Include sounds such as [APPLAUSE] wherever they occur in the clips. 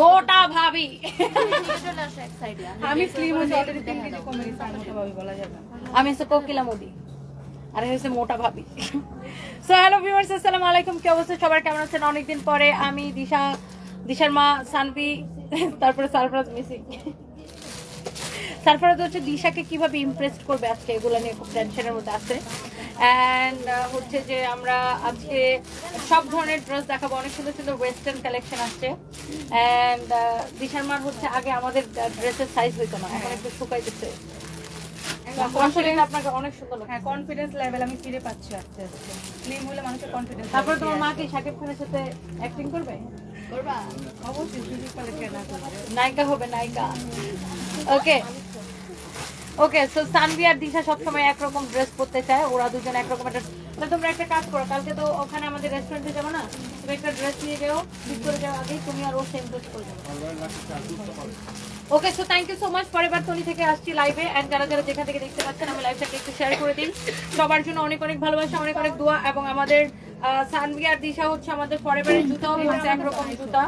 মোটা ভাবি। আমি স্লিম হয়ে যাই তিন কেজি কমে গেছে আর মোটা ভাবি বলা যাবে আমি হচ্ছে কোকিলা মোদি। আরে হচ্ছে মোটা ভাবি। সো হ্যালো ভিউয়ার্স আসসালামু আলাইকুম কি অবস্থা? সবার কেমন আছেন? অনেকদিন পরে আমি দিশা দিশার মা সানভি তারপরে সারপ্রাইজ মিসিং সারফরাজ হচ্ছে দিশাকে কীভাবে ইমপ্রেস করবে আজকে এগুলো নিয়ে খুব টেনশনের মধ্যে আছে। অ্যান্ড হচ্ছে যে আমরা আজকে সব ধরনের ড্রেস দেখাবো। অনেক সুন্দর সুন্দর ওয়েস্টার্ন কালেকশন আসছে। অ্যান্ড দিশার মার হচ্ছে আগে আমাদের ড্রেসের সাইজ হইতো না। এখন একটু শুকাইতেছে। কনফিডেন্ট আপনাকে অনেক সুন্দর হ্যাঁ কনফিডেন্স লেভেল আমি ফিরে পাচ্ছি আস্তে আস্তে। স্লিম হলে মানুষের কনফিডেন্স তারপরে তোমার মা কি শাকিব খানের সাথে অ্যাক্টিং করবে? অবশ্যই করবে। নায়িকা হবে নায়িকা। ওকে ওকে সো সানভি আর দিশা সবসময় একরকম ড্রেস পরতে চায়, ওরা দুজন একরকম একটা তাহলে তোমরা একটা কাজ করো, কালকে তো ওখানে আমাদের রেস্টুরেন্টে যাব না? তুমি একটা ড্রেস নিয়ে যাও, ঠিক করে যাও আগেই, তুমি আর ও সেম ড্রেস করে okay so thank you so much পরের বার তনি থেকে আসছি লাইভে এন্ড যারা যারা যেখান থেকে দেখতে পাচ্ছেন, আমি লাইভটাকে একটু শেয়ার করে দিন সবার জন্য অনেক অনেক ভালোবাসা, অনেক অনেক দোয়া, এবং আমাদের সানভি আর দিশা হচ্ছে আমাদের পরেবারের জুতাও হচ্ছে একরকম জুতা।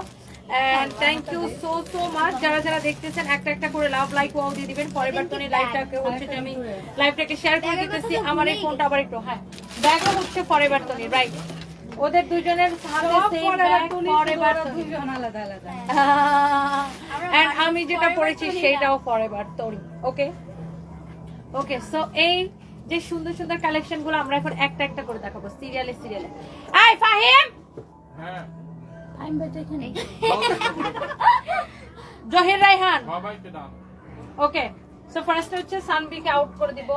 And thank you so so much যারা যারা দেখতেছেন একটা একটা করে লাভ লাইক ওয়াও দিয়ে দিবেন। পরের বার তনি লাইভটাকে হচ্ছে যে আমি লাইভটাকে শেয়ার করে দিতেছি। আমার এই ফোনটা আবার একটু হ্যাঁ ব্যাগও হচ্ছে পরের বার তনি রাইট ওদের দুজনের [LAUGHS] আমি যেটা পড়েছি সেইটাও ফরএভার তোরি ওকে ওকে সো এই যে সুন্দর সুন্দর কালেকশনগুলো আমরা এখন একটা একটা করে দেখাবো সিরিয়ালে সিরিয়ালে আই ফাহিম! হ্যাঁ। জহির রাইহান সবাইকে দাও ওকে সো ফার্স্ট হচ্ছে সানবিকে আউট করে দিব।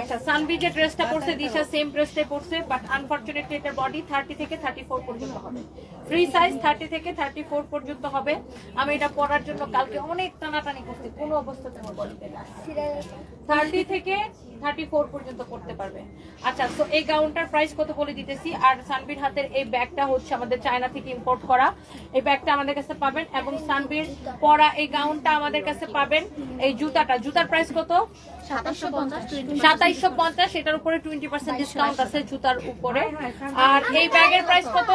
আচ্ছা সানবি যে ড্রেসটা পরছে দিশা সেম ড্রেসটাই পরছে বাট আনফরচুনেটলি এটার বডি থার্টি থেকে থার্টি ফোর পর্যন্ত হবে। ফ্রি সাইজ থার্টি থেকে থার্টি ফোর পর্যন্ত হবে। আমি এটা পরার জন্য কালকে অনেক টানাটানি করছি কোনো অবস্থাতে আমার বডিতে থার্টি থেকে থার্টি ফোর পর্যন্ত করতে পারবে। আচ্ছা তো এই গাউনটার প্রাইস কত বলে দিতেছি? আর সানবির হাতের এই ব্যাগটা হচ্ছে আমাদের চায়না থেকে ইম্পোর্ট করা। এই ব্যাগটা আমাদের কাছে পাবেন এবং সানবির পরা এই গাউনটা আমাদের কাছে পাবেন। এই জুতাটা, জুতার প্রাইস কত? সাতাইশো পঞ্চাশ। এটার উপরে টোয়েন্টি পার্সেন্ট ডিসকাউন্ট আছে জুতার উপরে। আর এই ব্যাগের প্রাইস কত?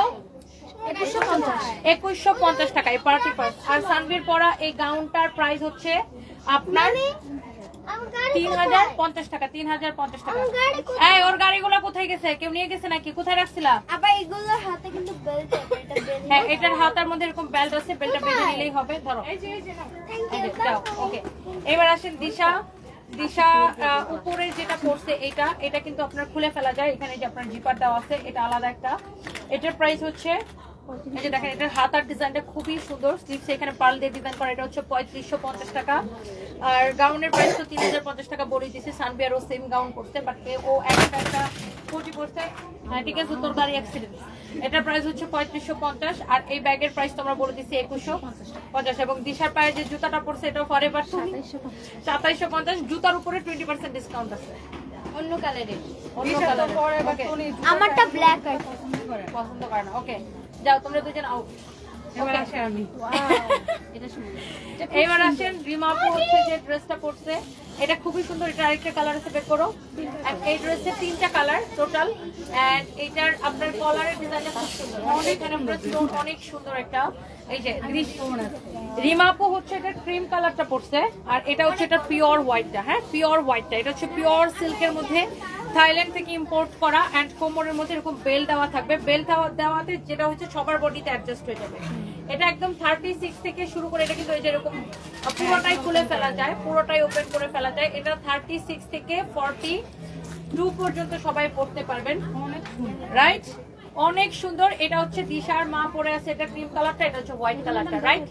একুশশো পঞ্চাশ। টাকা, এই পার্টি আর সানবির পরা এই গাউনটার প্রাইস হচ্ছে আপনার তিন হাজার পঞ্চাশ টাকা তিন হাজার পঞ্চাশ টাকা। এই ওর গাড়িগুলো কোথায় গেছে? কেউ নিয়ে গেছে নাকি? কোথায় রাখছিলা? এগুলোর হাতে কিন্তু বেল্ট আছে এটা বেল্ট হ্যাঁ এটার হাতার মধ্যে এরকম বেল্ট আছে বেল্টটা বেঁধে নিলেই হবে ধরো। ওকে এবার আসেন দিশা। দিশা উপরে যেটা পড়ছে এটা এটা কিন্তু আপনার খুলে ফেলা যায়। এখানে যে আপনার জিপার দেওয়া আছে এটা আলাদা একটা। এটার প্রাইস হচ্ছে এই যে দেখেন এটার হাতার ডিজাইনটা খুবই সুন্দর। স্লিপস এখানে পার্ল দিয়ে ডিজাইন করা এটা হচ্ছে পঁয়ত্রিশশো পঞ্চাশ টাকা। আর গাউনের প্রাইস তো তিন হাজার পঞ্চাশ টাকা বলে দিয়েছে সানবিয়ারও সেম গাউন করছে বাট ও একটা একটা কোটি করছে হ্যাঁ ঠিক আছে তোর গাড়ি অ্যাক্সিডেন্ট এটার প্রাইস হচ্ছে পঁয়ত্রিশশো পঞ্চাশ আর এই ব্যাগের প্রাইস তোমরা বলে দিচ্ছি একুশশো পঞ্চাশ। এবং দিশার পায়ে যে জুতাটা পড়ছে এটাও ফর এবার সাতাইশশো পঞ্চাশ। জুতার উপরে টোয়েন্টি পার্সেন্ট ডিসকাউন্ট আছে। অন্য কালারের অন্য বা আমারটা ব্ল্যাক আছে পছন্দ করে না। ওকে যাও তোমরা দুজন আও এবার আসে আমি। [LAUGHS] এবার আসেন রিমাপু হচ্ছে যে ড্রেসটা পরছে। এটা খুবই সুন্দর, এটা আরেকটা কালার আছে, বের করো। এই ড্রেসের তিনটা কালার টোটাল এন্ড এটার আপনার কলারের ডিজাইনটা খুব সুন্দর। অনেক আমরা অনেক সুন্দর একটা, এই যে, রিমা আপু হচ্ছে এটা ক্রিম কালারটা পরছে আর এটা হচ্ছে এটা পিওর হোয়াইটটা হ্যাঁ? পিওর হোয়াইটটা এটা হচ্ছে পিওর সিল্কের মধ্যে থাইল্যান্ড থেকে ইম্পোর্ট করা অ্যান্ড কোমরের মধ্যে এরকম বেল দেওয়া থাকবে। বেল দেওয়াতে যেটা হচ্ছে সবার বডিতে অ্যাডজাস্ট হয়ে যাবে। এটা একদম থার্টি সিক্স থেকে শুরু করে এটা কিন্তু এই যে এরকম পুরোটাই খুলে ফেলা যায় পুরোটাই ওপেন করে ফেলা যায়। এটা থার্টি সিক্স থেকে ফর্টি টু পর্যন্ত সবাই পড়তে পারবেন। রাইট অনেক সুন্দর। এটা হচ্ছে দিশার মা পরে আছে এটা ক্রিম কালারটা এটা হচ্ছে হোয়াইট কালারটা রাইট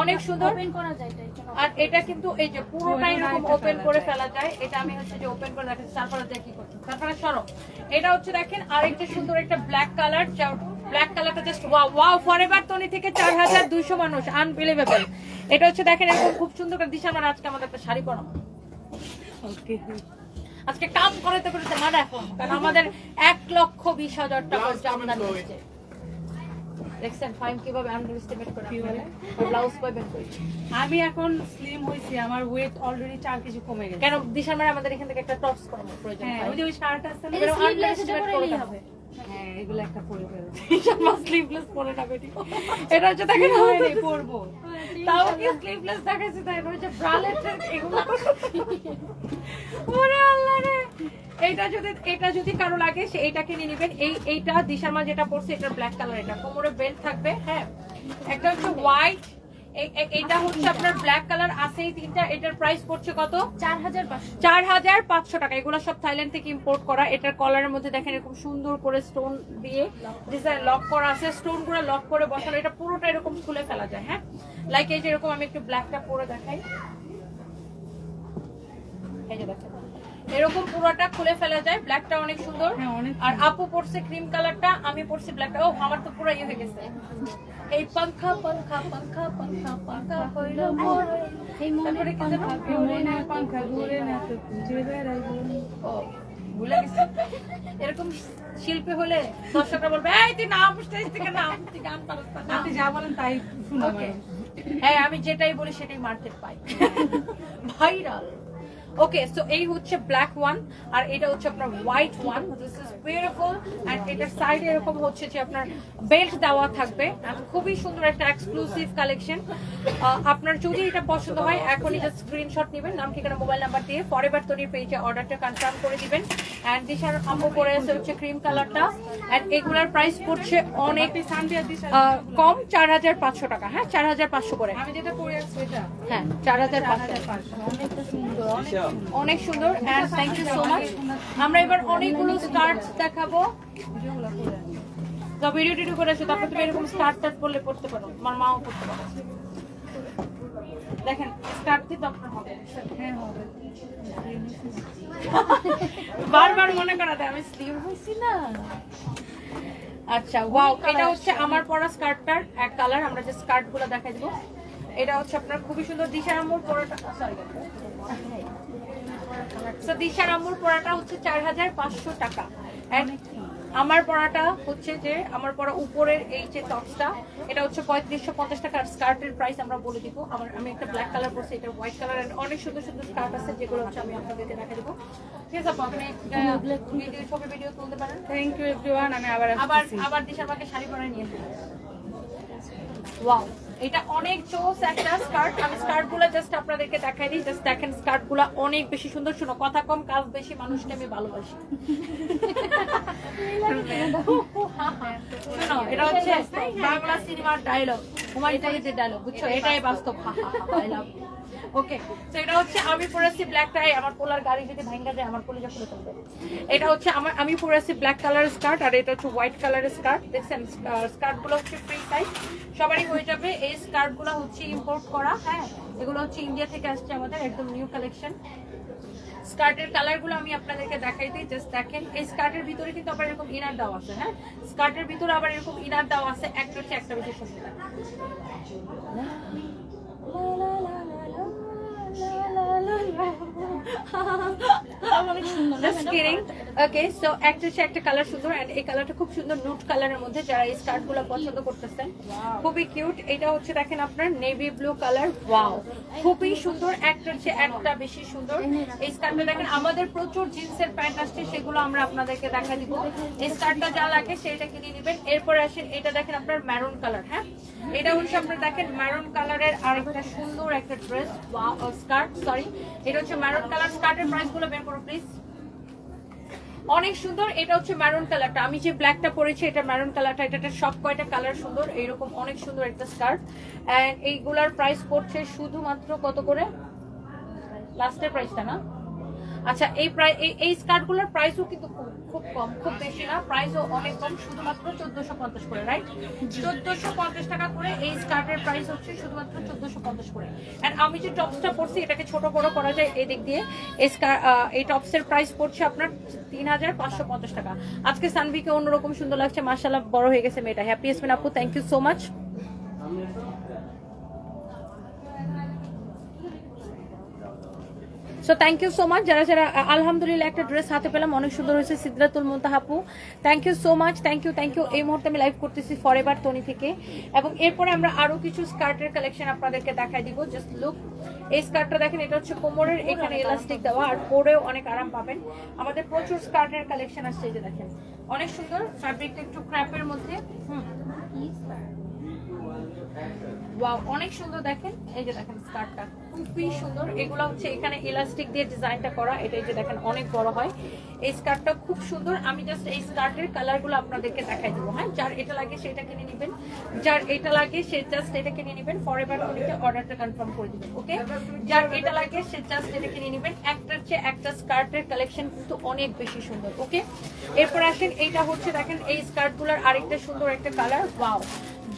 অনেক সুন্দর। ওপেন করা যায় আর এটা কিন্তু এই যে পুরোটাই এরকম ওপেন করে ফেলা যায়। এটা আমি হচ্ছে যে ওপেন করে রাখছি তারপরে কি করছি তারপরে সরো। এটা হচ্ছে দেখেন আরেকটা সুন্দর একটা ব্ল্যাক কালার ব্ল্যাক কালারটা just wow wow forever Toni থেকে চার হাজার দুইশো মানুষ আনবিলিভেবল এটা হচ্ছে দেখেন এরকম খুব সুন্দর করে দিশা আমার আজকে আমাদের একটা শাড়ি পরানো ওকে আজকে কাম করাতে করাতে না এখন কারণ আমাদের এক লক্ষ বিশ হাজার টাকার জামদানি হচ্ছে দেখছেন ফাইন কীভাবে আন্ডার করে বলে? ব্লাউজ পাইবেন কই আমি এখন স্লিম হয়েছি আমার ওয়েট অলরেডি চার কেজি কমে গেছে কেন মানে আমাদের এখান থেকে একটা টপস করানো প্রয়োজন হ্যাঁ। ওই যে শার্ট আছে না। হবে। হ্যাঁ এগুলো একটা পরে ফেলব। আমার স্লিভলেস পরে না বেটি। এটা হচ্ছে পরবো। তাও কি স্লিভলেস দেখাচ্ছে তাই এটা হচ্ছে ব্রালেট এগুলো। ওরে আল্লাহ রে। এইটা যদি এটা যদি কারও লাগে সে নিয়ে নেবেন। এই এইটা দিশার মা যেটা পড়ছে এটা ব্ল্যাক কালার এটা কোমরে বেল্ট থাকবে হ্যাঁ। একটা হচ্ছে হোয়াইট এইটা হচ্ছে আপনার ব্ল্যাক কালার আছে এই তিনটা এটার প্রাইস পড়ছে কত? চার হাজার পাঁচশো। টাকা। এগুলো সব থাইল্যান্ড থেকে ইম্পোর্ট করা। এটার কলারের মধ্যে দেখেন এরকম সুন্দর করে স্টোন দিয়ে ডিজাইন লক করা আছে। স্টোনগুলো লক করে বসানো এটা পুরোটা এরকম খুলে ফেলা যায় হ্যাঁ? লাইক এই যে এরকম আমি একটু ব্ল্যাকটা পরে দেখাই। এই যে দেখেন। এরকম পুরোটা খুলে ফেলা যায়। ব্ল্যাকটা অনেক সুন্দর। হ্যাঁ, অনেক আর আপু পড়ছে ক্রিম কালারটা আমি পড়ছি ব্ল্যাকটা ও আমার তো পুরো ইয়ে হয়ে গেছে। এই পাঙ্খা পাঙ্খা পাঙ্খা পাঙ্খা পাঙ্খা হইল মোর। এই কি যেন? ঘুরে না পাঙ্খা ঘুরে না তো খুঁজে বেড়াইবো ও, ভুলে গেছি। এরকম শিল্পী হলে দর্শকরা বলবে এই তুই নাম স্টেজ থেকে নাম তুই গান পারস না, নাম।" আপনি যা বলেন তাই শুনো ওকে হ্যাঁ আমি যেটাই বলি সেটাই মার্কেট পাই। [LAUGHS] ভাইরাল ওকে সো এই হচ্ছে ব্ল্যাক ওয়ান আর এটা হচ্ছে আপনার white one this is beautiful and এটার সাইডে এরকম হচ্ছে যে আপনার বেল্ট দেওয়া থাকবে খুবই সুন্দর একটা এক্সক্লুসিভ কালেকশন আপনার যদি এটা পছন্দ হয় এখনই জাস্ট স্ক্রিনশট নেবেন নাম ঠিকানা মোবাইল নাম্বার দিয়ে ফরএভার তৈরির পেজে অর্ডারটা কনফার্ম করে দিবেন। এন্ড দিশার আম্মু পরে আছে হচ্ছে ক্রিম কালারটা এন্ড এগুলার প্রাইস পড়ছে অনেক কম চার হাজার পাঁচশো টাকা। হ্যাঁ চার হাজার পাঁচশো করে। আমি যেটা পরে এটা। হ্যাঁ চার হাজার পাঁচশো। হাজার পাঁচশো। অনেকটা সুন্দর অনেক সুন্দর and thank you so much আমরা এবার অনেকগুলো স্কার্ট দেখাবো। তো ভিডিও টিডিও করে আসো, তারপর তুমি এরকম স্কার্ট টার্ট করলে পড়তে পারো। আমার মাও পড়তে পারো। দেখেন স্কার্ট দিয়ে তো হবে। বারবার মনে আচ্ছা এটা হচ্ছে আমার পরা স্কার্টটার এক কালার আমরা যে স্কার্টগুলো দেখাই দিব। এটা হচ্ছে আপনার খুবই সুন্দর দিশার আম্মুর পরাটা। সরি দিশার আম্মুর পরাটা হচ্ছে চার হাজার পাঁচশো টাকা। আমার পরাটা হচ্ছে যে আমার পরা উপরের এই যে টপসটা এটা হচ্ছে পঁয়ত্রিশশো পঞ্চাশ টাকা। স্কার্টের প্রাইস আমরা বলে দিব। আমার আমি একটা ব্ল্যাক কালার পরছি এটা হোয়াইট কালার অনেক সুন্দর সুন্দর স্কার্ট আছে যেগুলো হচ্ছে আমি আপনাদেরকে দেখা দিব। ঠিক আছে আপু, আপনি ভিডিও ছবি ভিডিও তুলতে পারেন। থ্যাংক ইউ এভরিওয়ান আমি আবার আবার আবার দিশার মাকে শাড়ি পরে নিয়ে ওয়াও এটা অনেক চোস একটা স্কার্ট। আমি স্কার্টগুলো জাস্ট আপনাদেরকে দেখাই দিই। জাস্ট দেখেন স্কার্টগুলো অনেক বেশি সুন্দর। শুনো কথা কম কাজ বেশি মানুষকে আমি ভালোবাসি। শোনো, এটা হচ্ছে বাংলা সিনেমার ডায়লগ হুমায়ুন যে ডায়লগ বুঝছ? এটাই বাস্তব। ওকে তো এটা হচ্ছে আমি পরেছি ব্ল্যাক টাই আমার পোলার গাড়ি যদি ভাঙ্গা যায় আমার কলিজা খুলে ফেলবে। এটা হচ্ছে আমার আমি পরেছি ব্ল্যাক কালার স্কার্ট আর এটা হচ্ছে হোয়াইট কালারের স্কার্ট। দেখছেন স্কার্টগুলো হচ্ছে ফ্রি সাইজ সবারই হয়ে যাবে। এই স্কার্টগুলো হচ্ছে ইম্পোর্ট করা হ্যাঁ? এগুলো হচ্ছে ইন্ডিয়া থেকে আসছে আমাদের, একদম নিউ কালেকশন স্কার্টের কালারগুলো আমি আপনাদেরকে দেখাই দিই জাস্ট দেখেন। এই স্কার্টের ভিতরে কিন্তু আবার এরকম ইনার দেওয়া আছে হ্যাঁ? স্কার্টের ভিতরে আবার এরকম ইনার দেওয়া আছে, একটা হচ্ছে একটা বেশি সুন্দর Just kidding. Okay, so একটা হচ্ছে একটা কালার সুন্দর and এই কালারটা খুব সুন্দর নুট কালারের মধ্যে যারা এই স্কার্টগুলো পছন্দ করতেছেন খুবই কিউট এটা হচ্ছে দেখেন আপনার নেভি ব্লু কালার ওয়াও খুবই সুন্দর। একটা হচ্ছে একটা বেশি সুন্দর। এই স্কার্টটা দেখেন আমাদের প্রচুর জিন্সের প্যান্ট আসছে সেগুলো আমরা আপনাদেরকে দেখা দিব। এই স্কার্টটা যা লাগে সেটা কিনে নেবেন এরপরে আসেন এটা দেখেন আপনার ম্যারুন কালার হ্যাঁ? এটা হচ্ছে আপনার দেখেন ম্যারুন কালারের আরেকটা সুন্দর একটা ড্রেস স্কার্ট সরি এটা হচ্ছে ম্যারুন কালার স্কার্টের প্রাইসগুলো বের করো প্লিজ অনেক সুন্দর, এটা হচ্ছে ম্যারুন কালারটা আমি যে ব্ল্যাকটা পরেছি, এটা ম্যারুন কালারটা এটা সব কয়টা কালার সুন্দর, এইরকম অনেক সুন্দর একটা স্কার্ট এন্ড এইগুলার প্রাইস পড়ছে শুধুমাত্র কত করে? লাস্টের প্রাইসটা না? আচ্ছা এই প্রাইস এই স্কার্টগুলোর প্রাইসও কিন্তু খুব খুব কম খুব বেশি না। প্রাইসও অনেক কম শুধুমাত্র চোদ্দশো পঞ্চাশ করে রাইট চোদ্দশো পঞ্চাশ টাকা করে এই স্কার্টের প্রাইস হচ্ছে শুধুমাত্র চোদ্দশো পঞ্চাশ করে। এন্ড আমি যে টপসটা পরছি এটাকে ছোট বড় করা যায় এই দিক দিয়ে। এই স্কার- এই টপসের প্রাইস পড়ছে আপনার তিন হাজার পাঁচশো পঞ্চাশ টাকা। আজকে সানভিকে অন্যরকম সুন্দর লাগছে মার্শাল্লাহ বড় হয়ে গেছে মেয়েটা। হ্যাপি এসমেন আপু thank you so much so thank you so much যারা যারা আলহামদুলিল্লাহ একটা ড্রেস হাতে পেলাম, অনেক সুন্দর হয়েছে Sidratul মুন্তাহাপু thank you so much thank you thank you এই মুহূর্তে আমি লাইভ করতেছি ফর এভার টনি থেকে। এবং এরপরে আমরা আরও কিছু স্কার্টের কালেকশন আপনাদেরকে দেখাই দিব। জাস্ট লুক এই স্কার্টটা দেখেন, এটা হচ্ছে কোমরের, এখানে এলাস্টিক দেওয়া। আর পরেও অনেক আরাম পাবেন। আমাদের প্রচুর স্কার্টের কালেকশন আসছে, এই যে দেখেন। অনেক সুন্দর ফ্যাব্রিকটা একটু ক্র্যাপের মধ্যে। হুম। ওয়াও অনেক সুন্দর দেখেন। এই যে দেখেন স্কার্টটা, খুবই সুন্দর। এগুলো হচ্ছে এখানে ইলাস্টিক দিয়ে ডিজাইনটা করা। এটা যে দেখেন, অনেক বড় হয়। এই স্কার্টটা খুব সুন্দর। আমি জাস্ট এই স্কার্টের কালারগুলো আপনাদেরকে দেখাই দেবো। হ্যাঁ যার এটা লাগে সেটা কিনে নেবেন। যার এটা লাগে সে জাস্ট এটা কিনে নেবেন। ফর এভার অর্ডারটা কনফার্ম করে দিবেন ওকে যার এটা লাগে সে জাস্ট এটা কিনে নেবেন। একটার চেয়ে একটা স্কার্টের কালেকশন কিন্তু অনেক বেশি সুন্দর ওকে এরপর আসেন, এইটা হচ্ছে দেখেন, এই স্কার্টগুলোর আরেকটা সুন্দর একটা কালার ওয়াও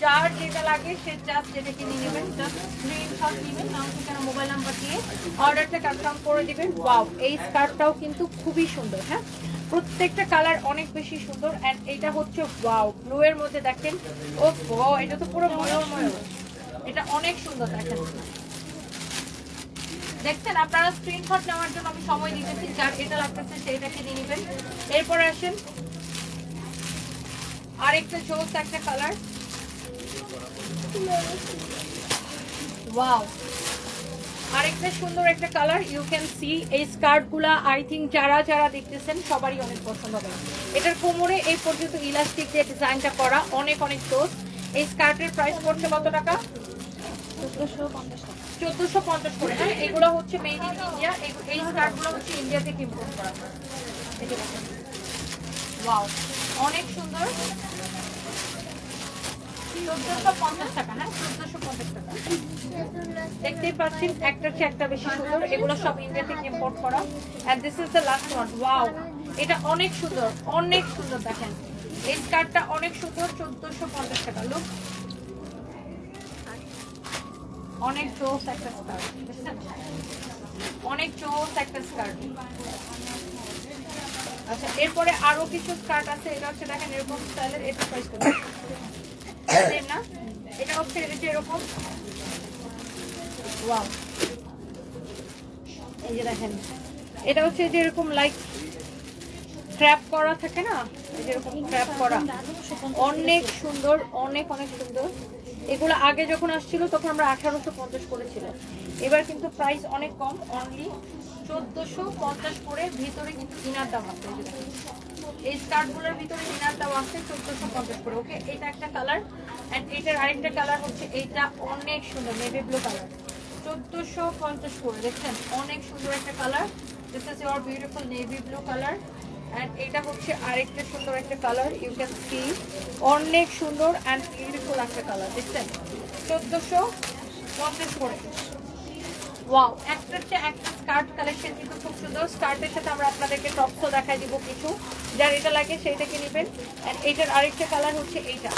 যার যেটা লাগে সে জাস্ট যেটা কিনে নেবেন জাস্ট স্ক্রিনশট নেবেন নাম মোবাইল নাম্বার দিয়ে অর্ডারটা কনফার্ম করে দিবেন। ওয়াও এই স্কার্টটাও কিন্তু খুবই সুন্দর হ্যাঁ? প্রত্যেকটা কালার অনেক বেশি সুন্দর এন্ড এটা হচ্ছে ওয়াও ব্লু এর মধ্যে দেখেন, ও এটা তো পুরো ময়ূর ময়ূর। এটা অনেক সুন্দর দেখেন। দেখছেন, আপনারা স্ক্রিনশট নেওয়ার জন্য আমি সময় দিতেছি, যার এটা লাগতেছে সেইটা কিনে নেবেন। এরপরে আসেন, আরেকটা জোস একটা কালার ওয়াও আরেকটা সুন্দর একটা কালার ইউ ক্যান সি এই স্কার্টগুলা আই থিঙ্ক যারা যারা দেখতেছেন, সবারই অনেক কোমরে এই পর্যন্ত ইলাস্টিক দিয়ে ডিজাইনটা করা, অনেক অনেক দোষ এই স্কার্টের প্রাইস পড়ছে কত টাকা? চোদ্দশো পঞ্চাশ হ্যাঁ এগুলো হচ্ছে মেড ইন ইন্ডিয়া এই স্কার্টগুলো হচ্ছে ইন্ডিয়া থেকে করা। ওয়াও অনেক সুন্দর। চোদ্দশো পঞ্চাশ টাকা হ্যাঁ? চোদ্দশো পঞ্চাশ টাকা। দেখতেই পাচ্ছেন, একটা চেয়ে একটা বেশি সুন্দর। এগুলো সব ইন্ডিয়া থেকে ইম্পোর্ট করা। And this is the last one wow এটা অনেক সুন্দর অনেক সুন্দর, দেখেন। এই স্কার্টটা অনেক সুন্দর, চোদ্দশো পঞ্চাশ টাকা। লুক অনেক জোস একটা স্কার্ট অনেক জোস একটা স্কার্ট আচ্ছা এরপরে আরও কিছু স্কার্ট আছে। এটা হচ্ছে, দেখেন, এরকম স্টাইলের এটা প্রাইস সেম না এটা হচ্ছে এটা এরকম ওয়াও এই এটা হচ্ছে যে এরকম লাইক ক্র্যাপ করা থাকে না এই যে এরকম ক্র্যাপ করা অনেক সুন্দর অনেক অনেক সুন্দর। এগুলো আগে যখন আসছিল, তখন আমরা আঠারোশো পঞ্চাশ করেছিলাম। এবার কিন্তু প্রাইস অনেক কম অনলি চোদ্দোশো পঞ্চাশ করে ভিতরে কিন্তু ইনার দাম আছে। এই যে স্কার্টগুলোর ভিতরে ইনার দাম আছে চোদ্দোশো পঞ্চাশ করে ওকে এটা একটা কালার অ্যান্ড এটার আরেকটা কালার হচ্ছে এইটা অনেক সুন্দর নেভি ব্লু কালার চোদ্দোশো পঞ্চাশ করে, দেখছেন? অনেক সুন্দর একটা colour this is your beautiful navy blue colour and এটা হচ্ছে আরেকটা সুন্দর একটা কালার ইউ ক্যান সি অনেক সুন্দর অ্যান্ড বিউটিফুল একটা কালার দেখছেন? চোদ্দোশো পঞ্চাশ করে। ওয়াও একটার চেয়ে একটা স্কার্ট কালেকশন কিন্তু খুব সুন্দর। স্কার্টের সাথে আমরা আপনাদেরকে টপসও দেখাই দিব কিছু। যার এটা লাগে সেইটাকে নেবেন। অ্যান্ড এইটার আরেকটা কালার হচ্ছে এইটা।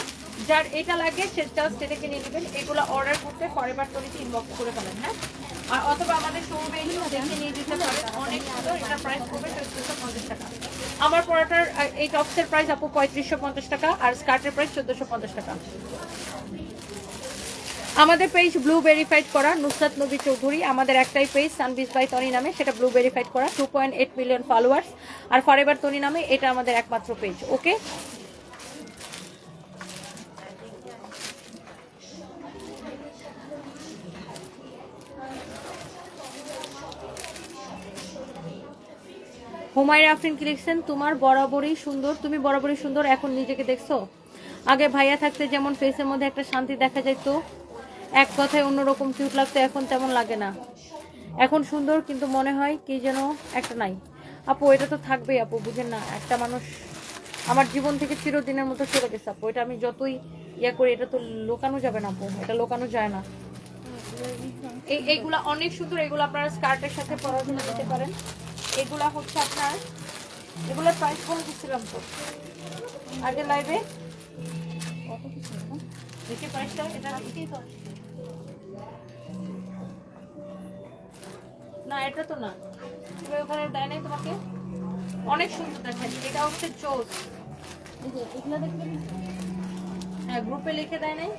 যার এটা লাগে সে জাস্ট এটাকে নিয়ে নেবেন। এগুলো অর্ডার করতে ফরেভার টনিতে ইনবক্স করে ফেলেন হ্যাঁ? আর অথবা আমাদের শোরুমে এসে দেখে নিয়ে যেতে পারেন। অনেক সুন্দর। এটার প্রাইস পড়বে চোদ্দশো পঞ্চাশ টাকা। আমার পড়াটার আহ, এই টপসের প্রাইস আপু পঁয়ত্রিশশো পঞ্চাশ টাকা। আর স্কার্টের প্রাইস চোদ্দশো পঞ্চাশ টাকা। আমাদের পেজ ব্লু ভেরিফাইড করা, নুসরাত নবী চৌধুরী। আমাদের একটাই পেজ সানবিজ বাই তনি নামে, সেটা ব্লু ভেরিফাইড করা। টু পয়েন্ট মিলিয়ন ফলোয়ার্স আর ফরএভার তনি নামে, এটা আমাদের একমাত্র পেজ ওকে হুমায়রা আফরিন কি তোমার বরাবরই সুন্দর, তুমি বরাবরই সুন্দর, এখন নিজেকে দেখছ? আগে ভাইয়া থাকতে যেমন ফেসের মধ্যে একটা শান্তি দেখা যেত এক কথায় অন্যরকম কিউট লাগতো এখন তেমন লাগে না। এখন সুন্দর, কিন্তু মনে হয় কি যেন একটা নাই। আপু, এটা তো থাকবেই, আপু, বুঝেন না, একটা মানুষ আমার জীবন থেকে চিরদিনের মতো চলে গেছে, আপু। এটা আমি যতই ইয়া করি, এটা তো লোকানো যাবে না, আপু, এটা লোকানো যায় না। এই, এইগুলা অনেক সুন্দর, এগুলো আপনারা স্কার্টের সাথে পরার দিতে পারেন। এগুলা হচ্ছে আপনার, এগুলোর প্রাইস বলে দিচ্ছিলাম তো। আগে লাইভে দেখি প্রাইসটা এটা না, এটা তো না। তুমি ওখানে দেয় নাই তোমাকে? অনেক সুন্দর দেখেন এটা হচ্ছে চোজ হ্যাঁ গ্রুপে লিখে দেয় নাই?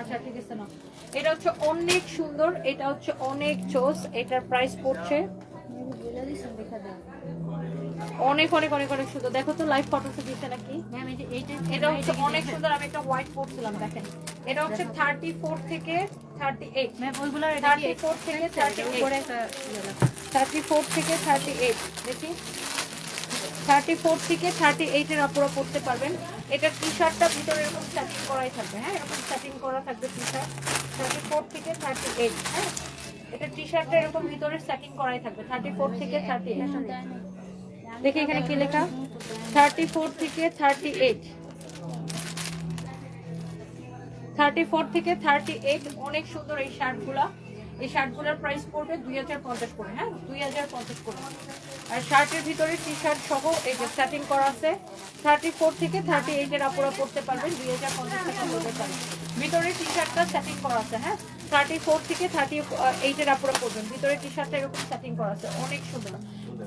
আচ্ছা ঠিক আছে, না। এটা হচ্ছে অনেক সুন্দর, এটা হচ্ছে অনেক চোস এটার প্রাইস পড়ছে। অনেক অনেক অনেক অনেক সুন্দর। দেখো তো লাইভ ফটোতে দিচ্ছে নাকি? এটা হচ্ছে অনেক সুন্দর আমি একটা হোয়াইট পরছিলাম দেখেন। এটা হচ্ছে থার্টি ফোর থেকে থার্টি এইট থার্টি ফোর থেকে থার্টি এইট থার্টি ফোর থেকে থার্টি এইট দেখি। থার্টি ফোর থেকে থার্টি এইটের আপুরা পড়তে পারবেন। এটা টি শার্টটা ভিতরে এরকম সেটিং করাই থাকবে হ্যাঁ? এরকম সেটিং করা থাকবে টি শার্ট থার্টি ফোর থেকে থার্টি এইট হ্যাঁ? এটা টি শার্টটা এরকম ভিতরে সেটিং করাই থাকবে থার্টি ফোর থেকে থার্টি এইট দেখি এখানে কি লেখা? থার্টি ফোর থেকে থার্টি এইট থার্টি ফোর থেকে থার্টি এইট অনেক সুন্দর এই শার্টগুলা। এই শার্টগুলোর প্রাইস পড়বে দুই হাজার পঞ্চাশ করে হ্যাঁ? দুই হাজার পঞ্চাশ করে। আর শার্টের ভিতরে টি শার্ট সহ এই যে সেটিং করা আছে থার্টি ফোর থেকে থার্টি এইটের আপুরা পড়তে পারবেন, দুই হাজার পঞ্চাশ টাকা পড়তে পারবেন। ভিতরে টি শার্টটা সেটিং করা আছে হ্যাঁ? থার্টি ফোর থেকে থার্টি এইটের আপুরা পড়বেন ভিতরে টি শার্টটা এরকম সেটিং করা আছে অনেক সুন্দর।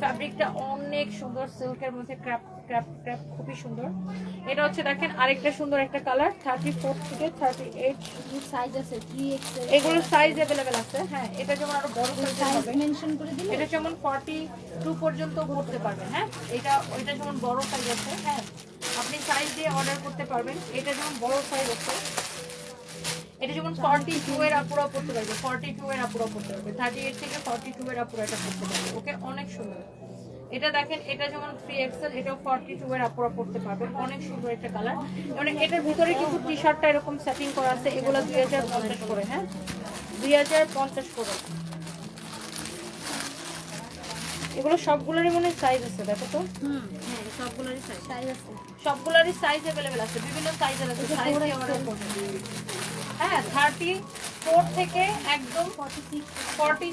ফ্যাব্রিকটা অনেক সুন্দর সিল্কের মধ্যে ক্র্যাপ ক্র্যাপ ক্র্যাপ খুবই সুন্দর। এটা হচ্ছে দেখেন আরেকটা সুন্দর একটা কালার থার্টি ফোর থেকে থার্টি এইট সাইজ আছে 3XL এগুলো সাইজ অ্যাভেলেবেল আছে হ্যাঁ এটা যেমন আরও বড় সাইজ মেনশন করে দিলে? এটা যেমন ফর্টি টু পর্যন্ত করতে পারবেন হ্যাঁ এটা এটা যেমন বড় সাইজ আছে হ্যাঁ আপনি সাইজ দিয়ে অর্ডার করতে পারবেন এটা যেমন বড় সাইজ আছে। এটা যেমন ফর্টি টু এর আপুরা পড়তে পারবে ফর্টি টু এর আপুরা পড়তে পারবে থার্টি এইট থেকে ফর্টি টু এর আপুরা এটা পড়তে পারবে ওকে? অনেক সুন্দর। এটা দেখেন এটা যেমন থ্রি এক্সেল এটাও ফর্টি টু এর আপুরা পড়তে পারবে অনেক সুন্দর একটা কালার মানে এটার ভিতরে কিন্তু টি শার্টটা এরকম সেটিং করা আছে এগুলো দুই হাজার পঞ্চাশ করে হ্যাঁ? দুই হাজার পঞ্চাশ করে। এগুলো সবগুলোরই মনে সাইজ আছে দেখো তো। সাইজ আছে। সবগুলোরই সাইজ অ্যাভেলেবেল আছে বিভিন্ন সাইজের আছে সাইজ হ্যাঁ থার্টি ফোর থেকে একদম ফর্টি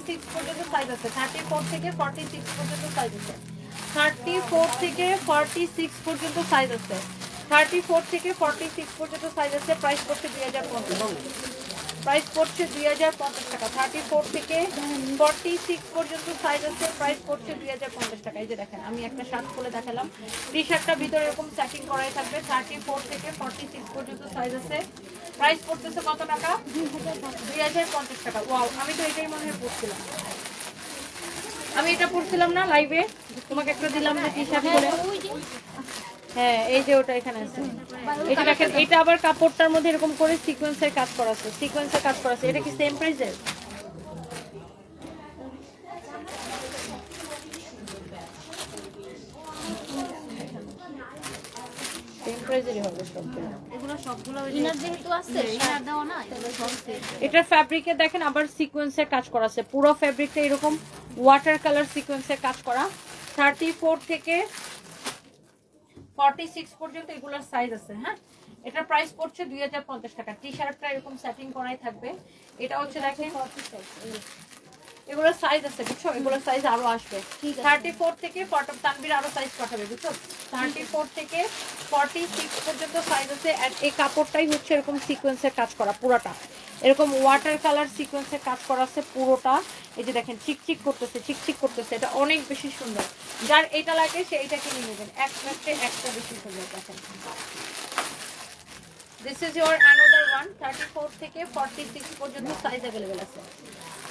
সিক্স পর্যন্ত সাইজ আছে। থার্টি ফোর থেকে ফর্টি সিক্স পর্যন্ত সাইজ আছে। থার্টি ফোর থেকে ফর্টি সিক্স পর্যন্ত সাইজ আছে। থার্টি ফোর থেকে ফর্টি সিক্স পর্যন্ত সাইজ আছে। প্রাইস পড়ছে দুই হাজার পঞ্চাশ প্রাইস পড়ছে দুই হাজার পঞ্চাশ টাকা। থার্টি ফোর থেকে ফর্টি সিক্স পর্যন্ত সাইজ আছে। প্রাইস পড়ছে দুই হাজার পঞ্চাশ টাকা। এই যে দেখেন, আমি একটা শার্ট খুলে দেখালাম। টি শার্টটা ভিতরে এরকম প্যাকিং করাই থাকবে। থার্টি ফোর থেকে ফর্টি সিক্স পর্যন্ত সাইজ আছে। প্রাইস পড়তেছে কত টাকা? দুই হাজার পঞ্চাশ টাকা। ওয়াও আমি তো এটাই মনে হয় আমি এটা পড়ছিলাম না লাইভে তোমাকে একটা দিলাম বলে হ্যাঁ এই যে ওটা এখানে আছে। এটা দেখেন, এটা আবার কাপড়টার মধ্যে এরকম করে সিকোয়েন্সের কাজ করা আছে। সিকোয়েন্সের কাজ করা আছে। এটা কি সেম প্রাইসের সেম প্রাইসেরই হবে সবগুলো এটার ফ্যাব্রিকে দেখেন আবার সিকোয়েন্সের কাজ করা আছে। পুরো ফ্যাব্রিকটা এরকম ওয়াটার কালার সিকোয়েন্সের কাজ করা। থার্টি ফোর থেকে ফর্টি সিক্স পর্যন্ত এগুলোর সাইজ আছে হ্যাঁ? এটার প্রাইস পড়ছে দুই হাজার পঞ্চাশ টাকা। টি শার্টটা এরকম সেটিং করাই থাকবে। এটা হচ্ছে দেখেন এগুলোর সাইজ আছে বুঝছ? এগুলোর সাইজ আরও আসবে। থার্টি ফোর থেকে ফটো তানবির আরও সাইজ পাঠাবে বুঝছ? থার্টি ফোর থেকে ফর্টি সিক্স পর্যন্ত সাইজ আছে এই কাপড়টাই হচ্ছে এরকম সিকোয়েন্সের কাজ করা পুরোটা। এরকম ওয়াটার কালার সিকোয়েন্সের কাজ করা আছে পুরোটা। এই যে দেখেন চিকচিক করতেছে চিকচিক করতেছে এটা অনেক বেশি সুন্দর। যার এটা লাগে সে এটা কিনে নেবেন। এক প্যাকেটে একটা বেশি সুন্দর দেখেন। This is your another one thirty four থেকে ফর্টি সিক্স পর্যন্ত সাইজ অ্যাভেলেবেল আছে।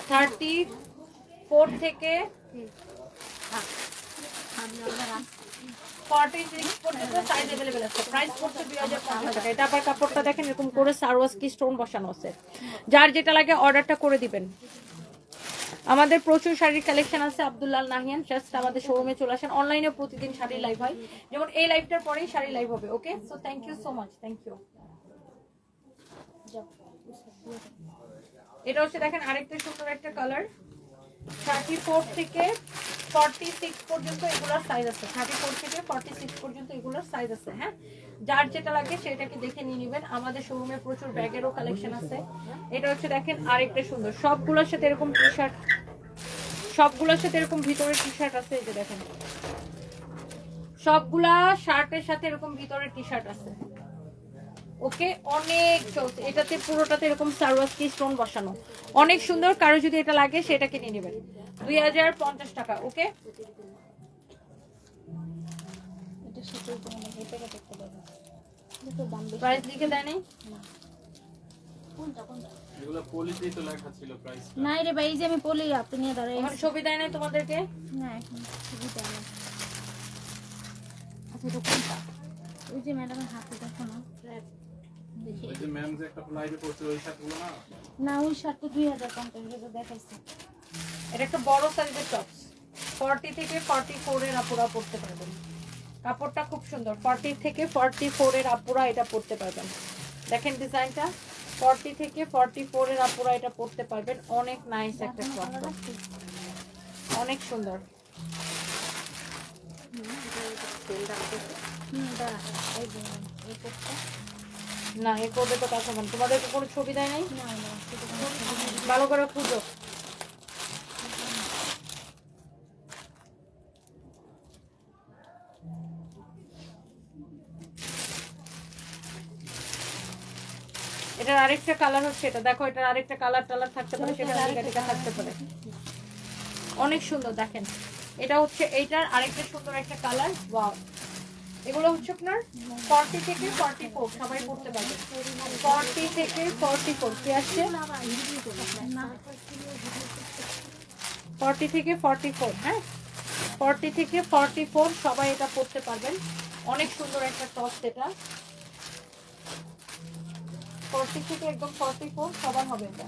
থার্টি ফোর থেকে ফর্টি সিক্স পর্যন্ত সাইজ অ্যাভেলেবেল আছে। প্রাইস পড়ছে দুই হাজার পঞ্চাশ টাকা। এটা আবার কাপড়টা দেখেন, এরকম করে সারওয়াস কি স্টোন বসানো আছে। যার যেটা লাগে অর্ডারটা করে দিবেন। আমাদের প্রচুর শাড়ির কালেকশন আছে, আব্দুল্লাল নাহিয়ান জাস্ট আমাদের শোরুমে চলে আসেন। অনলাইনে প্রতিদিন শাড়ি লাইভ হয়। যেমন এই লাইভটার পরেই শাড়ি লাইভ হবে okay so thank you so much thank you এটা হচ্ছে, দেখেন আরেকটা সুন্দর একটা কালার থার্টি ফোর থেকে ফর্টি সিক্স পর্যন্ত এগুলোর সাইজ আছে। থার্টি ফোর থেকে ফর্টি সিক্স পর্যন্ত এগুলোর সাইজ আছে হ্যাঁ? যার যেটা লাগে সেটাকে দেখে নিয়ে নেবেন। আমাদের শোরুমে প্রচুর ব্যাগেরও কালেকশন আছে। এটা হচ্ছে দেখেন আরেকটা সুন্দর। সবগুলোর সাথে এরকম টি শার্ট সবগুলোর সাথে এরকম ভিতরে টি শার্ট আছে, এই যে দেখেন। সবগুলা শার্টের সাথে এরকম ভিতরে টি শার্ট আছে। ওকে অনেক এটাতে পুরোটাতে এরকম সারওয়াসকি স্টোন বসানো? অনেক সুন্দর কারও যদি এটা লাগে সেটা কিনে নেবেন। দুই হাজার পঞ্চাশ টাকা ওকে? প্রাইস লিখে দেয়নি? কোনটা কোনটা? এগুলো পলিতেই তো লেখা ছিল প্রাইস নাই রে ভাই এই যে আমি পলি আপনি নিয়ে দাঁড়াই ছবি দেয় নাই তোমাদেরকে? না এখন সুবিধা নেই। আচ্ছা ওই যে ম্যাডামের হাতে দেখো না। না ওই শার্ট তো দুই হাজার পঞ্চাশ টাকা দেখাইছে এটা একটা বড় সাইজের টপস ফর্টি থেকে ফর্টি ফোর এর আপুরা পড়তে পারবেন কাপড়টা খুব সুন্দর ফর্টি থেকে ফর্টি ফোর এর আপুরা এটা পড়তে পারবেন দেখেন ডিজাইনটা ফর্টি থেকে ফর্টি ফোর এর আপুরা এটা পড়তে পারবেন অনেক নাইস একটা অনেক সুন্দর হুম না এ করবে তো কাছে মানে তোমাদেরকে কোনো ছবি দেয় নাই? ভালো করে খুঁজো। এটার আরেকটা কালার হচ্ছে এটা। দেখো এটার আরেকটা কালার টালার থাকতে পারে সেটা আরেকটা থাকতে পারে। অনেক সুন্দর দেখেন। এটা হচ্ছে এইটার আরেকটা সুন্দর একটা কালার ওয়াও এগুলো হচ্ছে আপনার ফর্টি থেকে ফর্টি ফোর সবাই পড়তে পারবে। ফর্টি থেকে ফর্টি ফোর কি আসছে? ফর্টি থেকে ফর্টি ফোর হ্যাঁ? ফর্টি থেকে ফর্টি ফোর সবাই এটা পড়তে পারবেন। অনেক সুন্দর একটা টপ এটা। ফর্টি থেকে একদম ফর্টি ফোর সবার হবে এটা।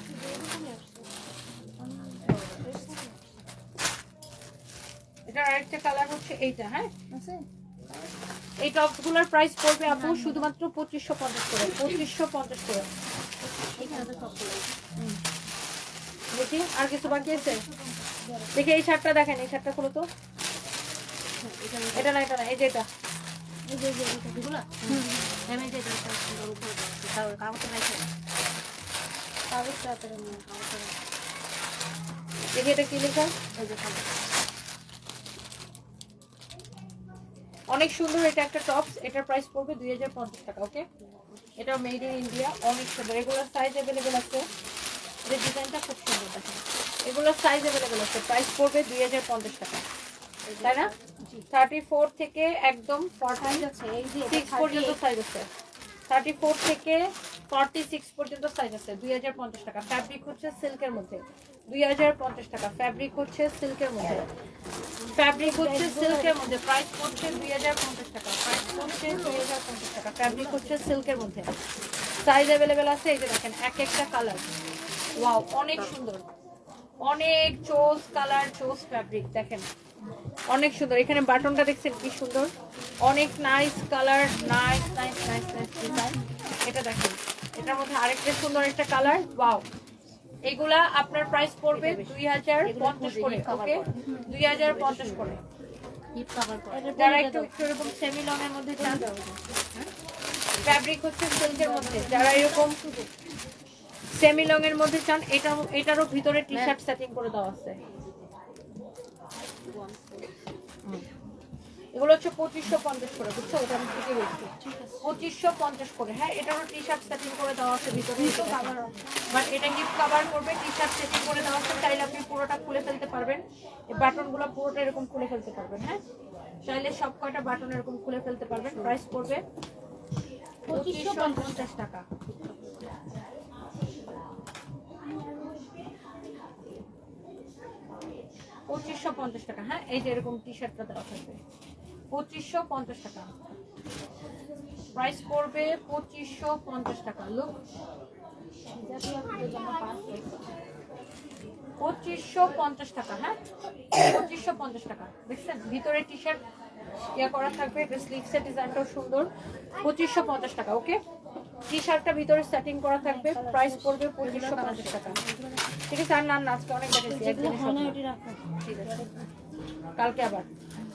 এটার আরেকটা কালার হচ্ছে এইটা হ্যাঁ? আছে? এই টপসগুলোর প্রাইস পড়বে আপু শুধুমাত্র পঁচিশশো পঞ্চাশ করে পঁচিশশো পঞ্চাশ করে। দেখি আর কিছু বাকি আছে? দেখি এই শার্টটা দেখেন এই শার্টটা খুলো তো। এটা না এটা না এই যে এটা। এই যে এই যে এটা এগুলা আমি যে এটা সুন্দর উপরে তাও কাগজে রাখে কাগজটা হাতে নিয়ে কাগজটা দেখি এটা কি লেখা এই যে কাগজ অনেক সুন্দর এটা একটা টপস এটার প্রাইস পড়বে দুই হাজার পঞ্চাশ টাকা ওকে এটা মেড ইন ইন্ডিয়া অনেক সুন্দর। এগুলোর সাইজ অ্যাভেলেবেল আছে। এর ডিজাইনটা খুব সুন্দর দেখেন। এগুলোর সাইজ অ্যাভেলেবেল আছে। প্রাইস পড়বে দুই হাজার পঞ্চাশ টাকা। তাই না? থার্টি ফোর থেকে একদম সিক্স পর্যন্ত সাইজ আছে। থার্টি ফোর থেকে ফর্টি সিক্স পর্যন্ত সাইজ আছে দুই হাজার পঞ্চাশ টাকা। ফ্যাব্রিক হচ্ছে সিল্কের মধ্যে। দুই হাজার পঞ্চাশ টাকা। ফ্যাব্রিক হচ্ছে সিল্কের মধ্যে। ফ্যাব্রিক হচ্ছে সিল্কের মধ্যে। প্রাইস পড়ছে দুই হাজার পঞ্চাশ টাকা। প্রাইস পড়ছে দুই পঞ্চাশ টাকা। ফ্যাব্রিক হচ্ছে সিল্কের মধ্যে। সাইজ অ্যাভেলেবেল আছে, এই যে দেখেন, এক একটা কালার ওয়াও অনেক সুন্দর। অনেক চোস কালার চোস ফ্যাব্রিক দেখেন। অনেক সুন্দর। এখানে বাটনটা দেখছেন কি সুন্দর? অনেক nice colour nice nice nice nice design এটা দেখেন। এটার মধ্যে আরেকটা সুন্দর একটা কালার ওয়াও এগুলা আপনার প্রাইস পড়বে দুই হাজার পঞ্চাশ করে ওকে দুই হাজার পঞ্চাশ করে। যারা একটু মধ্যে চান ফ্যাব্রিক হচ্ছে যারা এরকম সেমি মধ্যে চান এটা এটারও ভিতরে টি শার্ট সেটিং করে দেওয়া আছে। এগুলো হচ্ছে পঁচিশশো পঞ্চাশ করে বুঝছ? ওটা আমি ঠিকই বলছি। পঁচিশশো পঞ্চাশ করে হ্যাঁ এটারও টি শার্ট সেটিং করে দেওয়া আছে ভিতরে। বাট এটা গিফট কভার করবে টি শার্ট সেটিং করে দেওয়া আছে। চাইলে আপনি পুরোটা খুলে ফেলতে পারবেন। এই বাটনগুলো পুরোটা এরকম খুলে ফেলতে পারবেন হ্যাঁ? চাইলে সব কয়টা বাটন এরকম খুলে ফেলতে পারবেন প্রাইস পড়বে পঁচিশশো পঞ্চাশ। টাকা। পঁচিশশো পঞ্চাশ টাকা হ্যাঁ? এই যে এরকম টি শার্টটা দেওয়া থাকবে। পঁচিশশো পঞ্চাশ টাকা। প্রাইস পড়বে পঁচিশশো পঞ্চাশ টাকা। লুক পঁচিশশো পঞ্চাশ টাকা হ্যাঁ? পঁচিশশো পঞ্চাশ টাকা। দেখছেন? ভিতরে টি শার্ট ইয়া করা থাকবে, এটা স্লিভসের ডিজাইনটাও সুন্দর। পঁচিশশো পঞ্চাশ টাকা ওকে টি শার্টটা ভিতরে সেটিং করা থাকবে প্রাইস পড়বে পঁচিশশো পঞ্চাশ টাকা। ঠিক আছে? আর না আজকে অনেক দেখেছি কালকে আবার।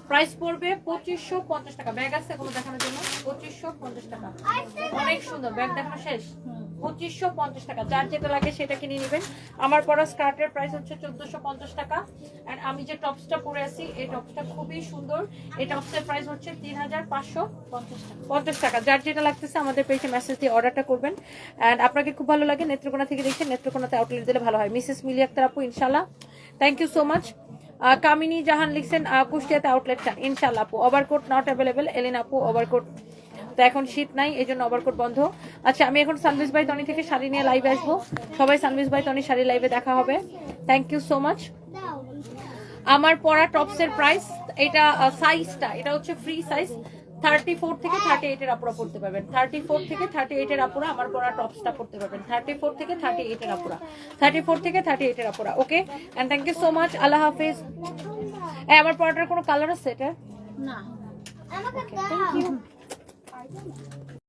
প্রাইস পড়বে পঁচিশশো পঞ্চাশ টাকা। ব্যাগ আছে কোনো দেখানোর জন্য। পঁচিশশো পঞ্চাশ টাকা। অনেক সুন্দর, ব্যাগ দেখানো শেষ। পঁচিশশো পঞ্চাশ টাকা। যার যেটা লাগে সেটা কিনে নেবেন। আমার পরা স্কার্টের প্রাইস হচ্ছে চোদ্দশো পঞ্চাশ টাকা। আর আমি যে টপসটা পরে আছি, এই টপসটা খুবই সুন্দর। এই টপসের প্রাইস হচ্ছে তিন হাজার পাঁচশো পঞ্চাশ টাকা। পঞ্চাশ টাকা। যার যেটা লাগতেছে আমাদের পেজে মেসেজ দিয়ে অর্ডারটা করবেন। অ্যান্ড আপনাকে খুব ভালো লাগে নেত্রকোনা থেকে দেখছেন নেত্রকোনাতে আউটলেট দিলে ভালো হয়। মিসেস মিলি আক্তার আপু ইনশাল্লাহ thank you so much Kamini Jahan লিখছেন কুষ্টিয়াতে আউটলেটটা ইনশাল্লাহ আপু ওভারকোট নট অ্যাভেলেবেল এলেন আপু ওভারকোট তো এখন শীত নাই, এই জন্য ওভারকোট বন্ধ। আচ্ছা আমি এখন সানভিস বাই তনি থেকে শাড়ি নিয়ে লাইভে আসব। সবাই সানভিস বাই তনি শাড়ি লাইভে দেখা হবে। থ্যাংক ইউ সো মাচ আমার পরা টপসের প্রাইস এটা সাইজটা এটা হচ্ছে ফ্রি সাইজ থার্টি ফোর থেকে থার্টি এইটের আপুরা পড়তে পারবেন। থার্টি ফোর থেকে থার্টি এইটের আপুরা আমার পরা টপসটা পড়তে পারবেন। থার্টি ফোর থেকে থার্টি এইটের আপুরা। থার্টি ফোর থেকে থার্টি এইটের আপুরা okay and thank you so much আল্লাহ হাফিজ। হ্যাঁ আমার পড়াটার কোনো কালার আছে এটা? না। আমাকে দাও।